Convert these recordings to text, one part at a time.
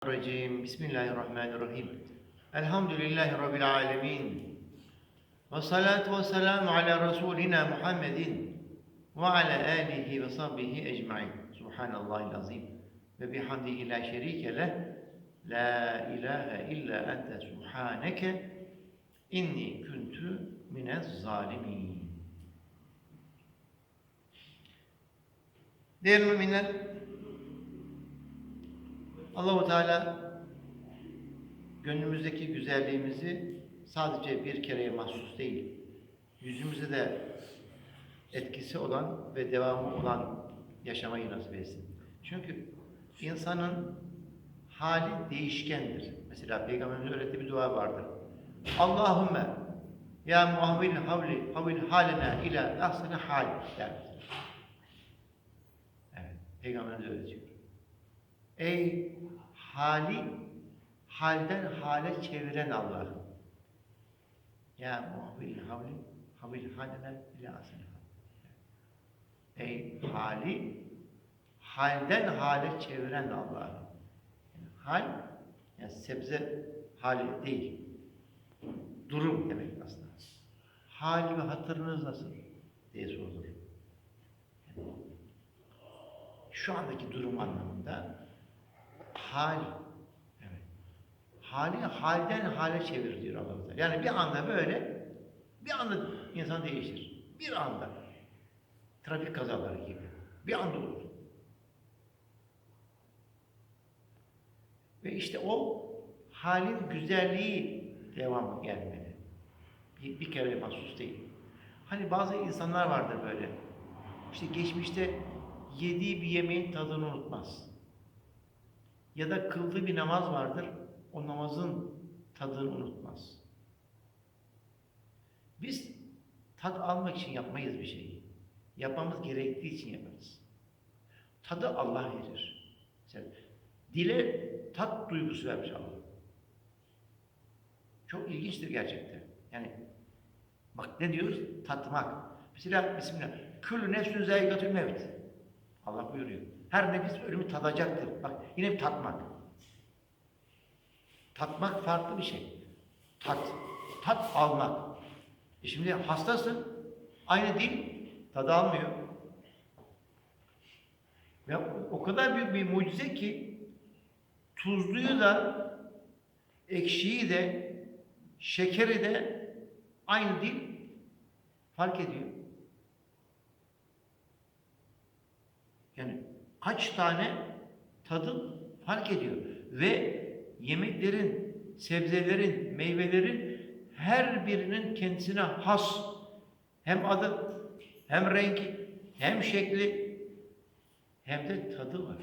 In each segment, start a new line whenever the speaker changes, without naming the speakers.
Bismillahirrahmanirrahim. Bismillahirrahmanirrahim. Elhamdülillahi Rabbil alemin. Ve salatu ve selamu ala Resulina Muhammedin ve ala alihi ve sahbihi ecmain. Subhanallahil azim. Ve bihamdihi la şerike leh. La ilahe illa ente subhaneke inni kuntu minez zalimin. Değerli müminler, Allahu Teala gönlümüzdeki güzelliğimizi sadece bir kereye mahsus değil, yüzümüze de etkisi olan ve devamı olan yaşamayı nasip etsin. Çünkü insanın hali değişkendir. Mesela Peygamberimiz öğrettiği bir dua vardır. Allahümme ya muhavvil havli havil halena ila ahsene hal der. Evet, Peygamberimiz öğretiyor. Ey hali halden hale çeviren Allah'ım. Ya muhavvil havli havil halena ila ahsene hal. Ey hali halden hale çeviren. Yani hal yani sebze hali değil. Durum demek aslında. Hali ve hatırınız nasıl diye sorulur. Yani şu andaki durum anlamında hal evet. Hali halden hale çevir diyor Allah Teala. Yani bir anda böyle bir anda insan değişir. Bir anda. Trafik kazaları gibi. Bir anda olur. Ve işte o halin güzelliği devamı gelmeli. Bir, bir kere mahsus değil. Hani bazı insanlar vardır böyle. İşte geçmişte yediği bir yemeğin tadını unutmaz. Ya da kıldığı bir namaz vardır, o namazın tadını unutmaz. Biz tat almak için yapmayız bir şeyi. Yapmamız gerektiği için yaparız. Tadı Allah verir. Mesela dile tat duygusu vermiş Allah. Çok ilginçtir gerçekten. Yani bak ne diyoruz? Tatmak. Mesela Bismillah. Külü nefsün zaygatül mevt. Allah buyuruyor. Her nefis ölümü tadacaktır. Bak yine tatmak. Tatmak farklı bir şey. Tat. Tat almak. E şimdi hastasın. Aynı dil tadı almıyor. Ve o kadar büyük bir mucize ki tuzluyu da ekşiyi de şekeri de aynı dil fark ediyor. Yani kaç tane tadı fark ediyor. Ve yemeklerin, sebzelerin, meyvelerin her birinin kendisine has hem adı, hem rengi, hem şekli, hem de tadı var.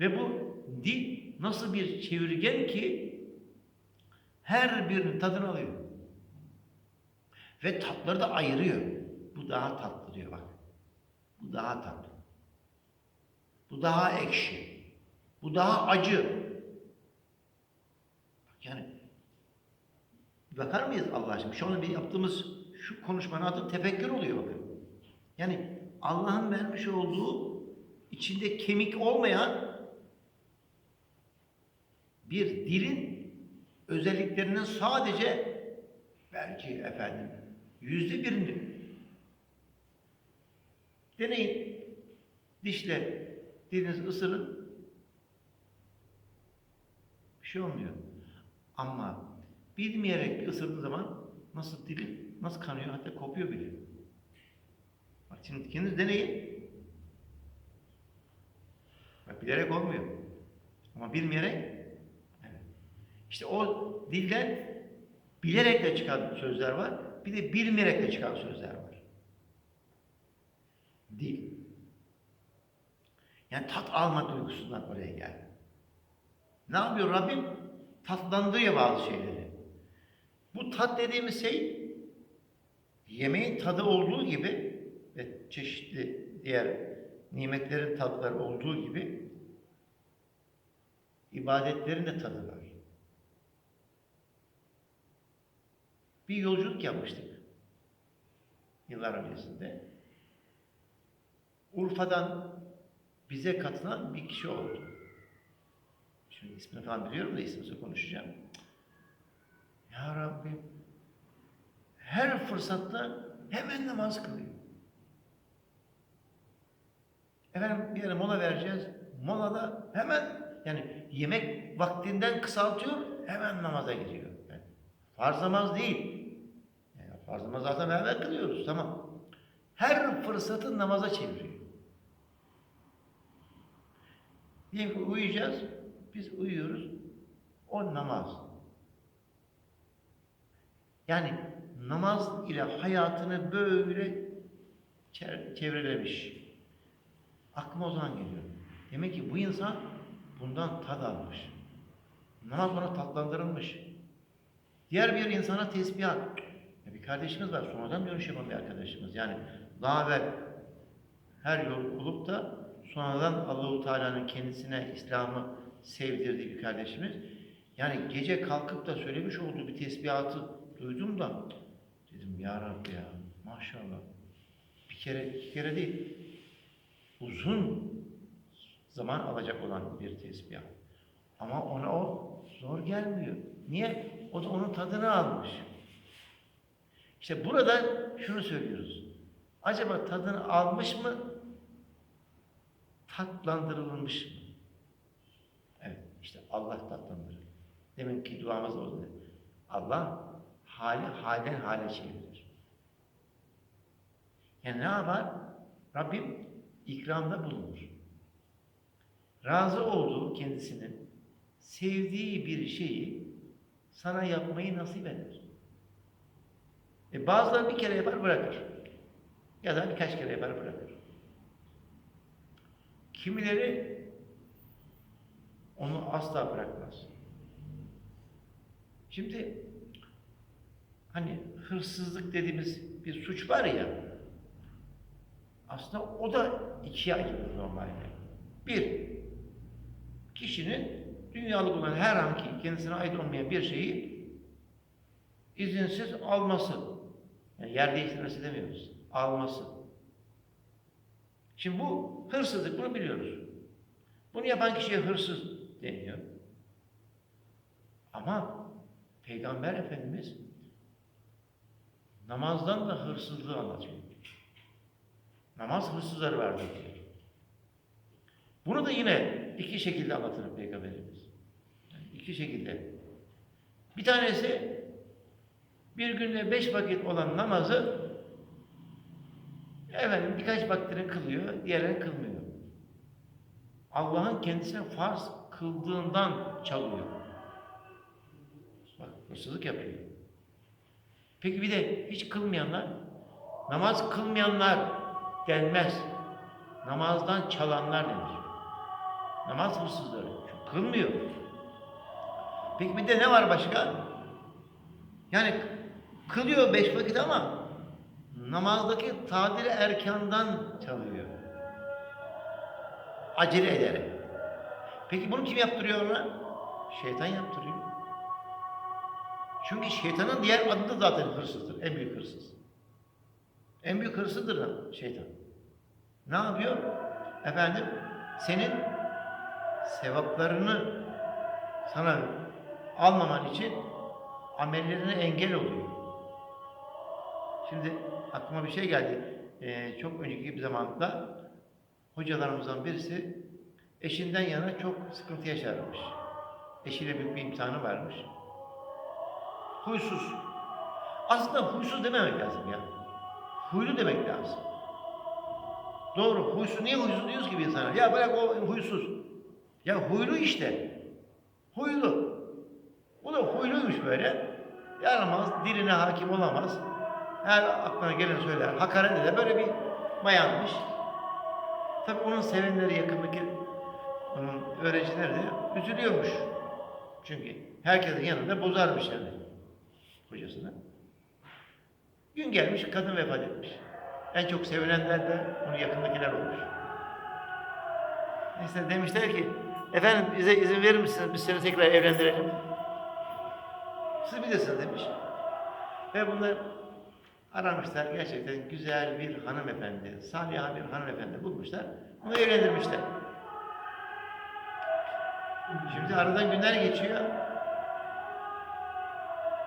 Ve bu dil nasıl bir çevirgen ki her birinin tadını alıyor. Ve tatları da ayırıyor. Bu daha tatlı diyor bak. Bu daha tatlı. Bu daha ekşi. Bu daha acı. Yani bakar mıyız Allah aşkına? Şu anda bir yaptığımız şu konuşmanın adı tefekkür oluyor. Yani Allah'ın vermiş olduğu içinde kemik olmayan bir dilin özelliklerinin sadece belki efendim yüzde birini deneyin. Dişle dilinizi ısırın. Bir şey olmuyor. Ama bilmeyerek ısırdığın zaman nasıl dilin nasıl kanıyor hatta kopuyor bile. Bak şimdi kendiniz deneyin. Bak bilerek olmuyor. Ama bilmeyerek. İşte o dilden bilerek de çıkan sözler var. Bir de bilmeyerek de çıkan sözler var. Dil. Yani tat alma duygusundan oraya geldi. Ne yapıyor Rabbim? Tatlandırıyor bazı şeyleri. Bu tat dediğimiz şey yemeğin tadı olduğu gibi ve çeşitli diğer nimetlerin tatları olduğu gibi ibadetlerin de tadı var. Bir yolculuk yapmıştık yıllar öncesinde. Urfa'dan bize katılan bir kişi oldu. Şimdi ismini falan biliyorum da ismini konuşacağım. Ya Rabbim her fırsatta hemen namaz kılıyor. Efendim bir yere mola vereceğiz. Molada hemen yani yemek vaktinden kısaltıyor, hemen namaza gidiyor. Yani farz namaz değil. Yani farz namaz zaten beraber kılıyoruz, tamam. Her fırsatı namaza çeviriyor. Diyelim ki uyuyacağız, biz uyuyoruz, o namaz. Yani namaz ile hayatını böyle çevrelemiş. Aklıma o zaman geliyor. Demek ki bu insan bundan tad almış. Namaz ona tatlandırılmış. Diğer bir insana tesbihat. Ya bir kardeşimiz var, sonradan dönüş yapan bir arkadaşımız. Yani daha evvel her yol olup da sonradan Allahu Teala'nın kendisine İslam'ı sevdirdiği bir kardeşimiz. Yani gece kalkıp da söylemiş olduğu bir tesbihatı duydum da dedim ya Rabbi ya maşallah bir kere iki kere değil uzun zaman alacak olan bir tesbih. Ama ona o zor gelmiyor. Niye? O da onun tadını almış. İşte burada şunu söylüyoruz. Acaba tadını almış mı? Tatlandırılmış mı? Evet, işte Allah tatlandırır. Demin ki duamız oldu. Allah hali halden hale çevirir. Yani ne yapar? Rabbim ikramda bulunur. Razı olduğu kendisinin sevdiği bir şeyi sana yapmayı nasip eder. E bazıları bir kere yapar bırakır. Ya da birkaç kere yapar bırakır. Kimileri onu asla bırakmaz. Şimdi hani hırsızlık dediğimiz bir suç var ya aslında o da ikiye ayrılır normalde. Bir, kişinin dünyalık olan herhangi kendisine ait olmayan bir şeyi izinsiz alması. Yani yer değiştirmesi demiyoruz. Alması. Şimdi bu hırsızlık bunu biliyoruz. Bunu yapan kişiye hırsız deniyor. Ama Peygamber Efendimiz namazdan da hırsızlığı anlatıyor. Namaz hırsızları vardır diyor. Bunu da yine iki şekilde anlatır Peygamberimiz. Yani iki şekilde. Bir tanesi bir günde beş vakit olan namazı efendim birkaç vaktini kılıyor, diğerlerini kılmıyor. Allah'ın kendisine farz kıldığından çalıyor. Bak hırsızlık yapıyor. Peki bir de hiç kılmayanlar, namaz kılmayanlar denmez. Namazdan çalanlar denir. Namaz hırsızları. Çünkü kılmıyor. Peki bir de ne var başka? Yani kılıyor beş vakit ama namazdaki tadili erkandan çalıyor. Acele ederek. Peki bunu kim yaptırıyor ona? Şeytan yaptırıyor. Çünkü şeytanın diğer adı da zaten hırsızdır. En büyük hırsız. En büyük hırsızdır şeytan. Ne yapıyor? Efendim senin sevaplarını sana almaman için amellerine engel oluyor. Şimdi aklıma bir şey geldi. Ee, çok önceki bir zamanda hocalarımızdan birisi eşinden yana çok sıkıntı yaşarmış. Eşiyle büyük bir imtihanı varmış. Huysuz. Aslında huysuz dememek lazım ya. Huylu demek lazım. Doğru. Huysuz. Niye huysuz diyoruz ki bir insana? Ya bırak o huysuz. Ya huylu işte. Huylu. Bu da huyluymuş böyle. Yaramaz, diline hakim olamaz. Her aklına gelen söyler. Hakaret eder. Böyle bir bayanmış. Tabii onun sevenleri yakındaki onun öğrencileri de üzülüyormuş. Çünkü herkesin yanında bozarmış yani kocasını. Gün gelmiş kadın vefat etmiş. En çok sevilenler de onun yakındakiler olmuş. Neyse demişler ki efendim bize izin verir misiniz biz seni tekrar evlendirelim. Siz bilirsiniz demiş. Ve bunlar aramışlar gerçekten güzel bir hanımefendi, salih bir hanımefendi bulmuşlar. Bunu evlendirmişler. Şimdi aradan günler geçiyor.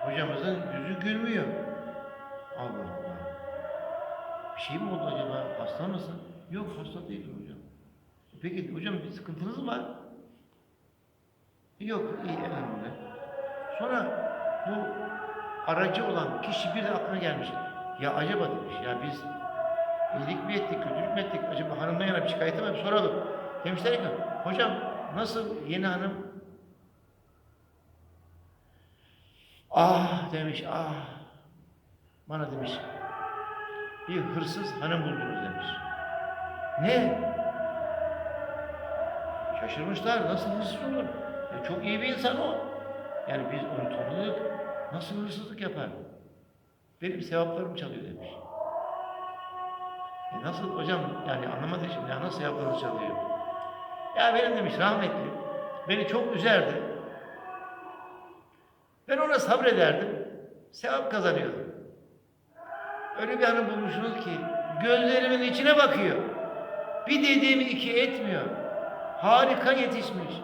Hocamızın yüzü gülmüyor. Allah Allah. Bir şey mi oldu acaba? Hasta mısın? Yok hasta değilim hocam. Peki hocam bir sıkıntınız mı var? Yok iyi elhamdülillah. Sonra bu aracı olan kişi bir de aklına gelmiş. Ya acaba demiş ya biz iyilik mi ettik, kötülük mü ettik? Acaba hanımdan yana bir şikayeti mi? Soralım. Demişler ki hocam nasıl yeni hanım? Ah demiş ah. Bana demiş bir hırsız hanım buldunuz demiş. Ne? Şaşırmışlar. Nasıl hırsız olur? Ya çok iyi bir insan o. Yani biz onu tanıdık. Nasıl hırsızlık yapar? Benim sevaplarımı çalıyor demiş. E nasıl hocam yani anlamadım şimdi ya nasıl sevaplarımı çalıyor? Ya benim demiş rahmetli beni çok üzerdi. Ben ona sabrederdim. Sevap kazanıyordum. Öyle bir hanım bulmuşsunuz ki gözlerimin içine bakıyor. Bir dediğimi iki etmiyor. Harika yetişmiş.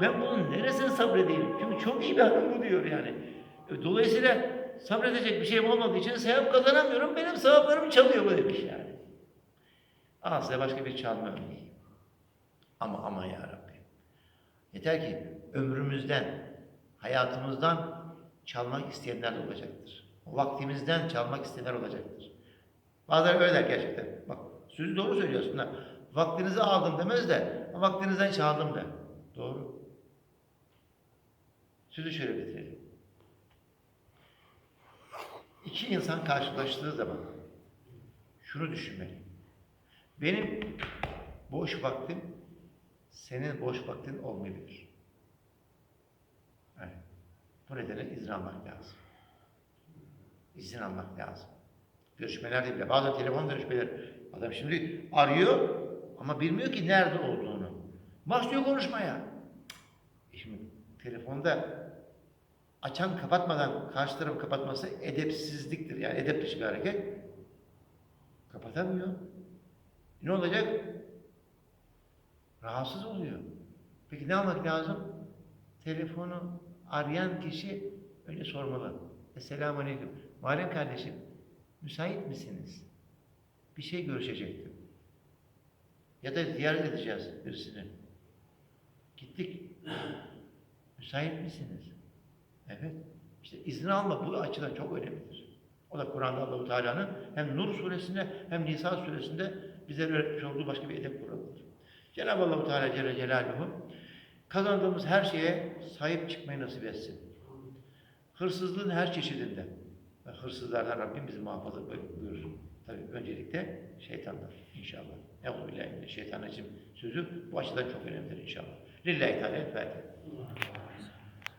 Ben bunun neresine sabredeyim? Çünkü çok iyi bir hanım bu diyor yani. E, Dolayısıyla sabredecek bir şeyim olmadığı için sevap kazanamıyorum. Benim sevaplarımı çalıyor bu demiş yani. Al size başka bir çalma örneği. Ama ama ya Rabbi. Yeter ki ömrümüzden, hayatımızdan çalmak isteyenler de olacaktır. Vaktimizden çalmak isteyenler olacaktır. Bazıları öyle gerçekten. Bak sözü doğru söylüyorsun da vaktinizi aldım demez de vaktinizden çaldım der. Doğru. Sözü şöyle bitirelim. İki insan karşılaştığı zaman şunu düşünmeli. Benim boş vaktim senin boş vaktin olmayabilir. Evet. Bu nedenle izin almak lazım. İzin almak lazım. Görüşmelerde bile, bazen telefon görüşmeler, adam şimdi arıyor ama bilmiyor ki nerede olduğunu. Başlıyor konuşmaya. E şimdi telefonda açan kapatmadan karşı tarafı kapatması edepsizliktir. Yani edep bir hareket. Kapatamıyor. Ne olacak? Rahatsız oluyor. Peki ne yapmak lazım? Telefonu arayan kişi önce sormalı. Esselamu Aleyküm. Muharrem kardeşim, müsait misiniz? Bir şey görüşecektim. Ya da ziyaret edeceğiz birisini. Gittik. Müsait misiniz? Evet. İşte izin alma bu açıdan çok önemlidir. O da Kur'an'da Allahu Teala'nın hem Nur suresinde hem Nisa suresinde bize öğretmiş olduğu başka bir edep kuralıdır. Cenab-ı Allahu Teala Celle Celaluhu kazandığımız her şeye sahip çıkmayı nasip etsin. Hırsızlığın her çeşidinde ve hırsızlardan Rabbim bizi muhafaza buyursun. Tabii öncelikle şeytanlar inşallah. Euzubillahimineşşeytanirracim sözü bu açıdan çok önemlidir inşallah. Lillahi Teala Fatiha.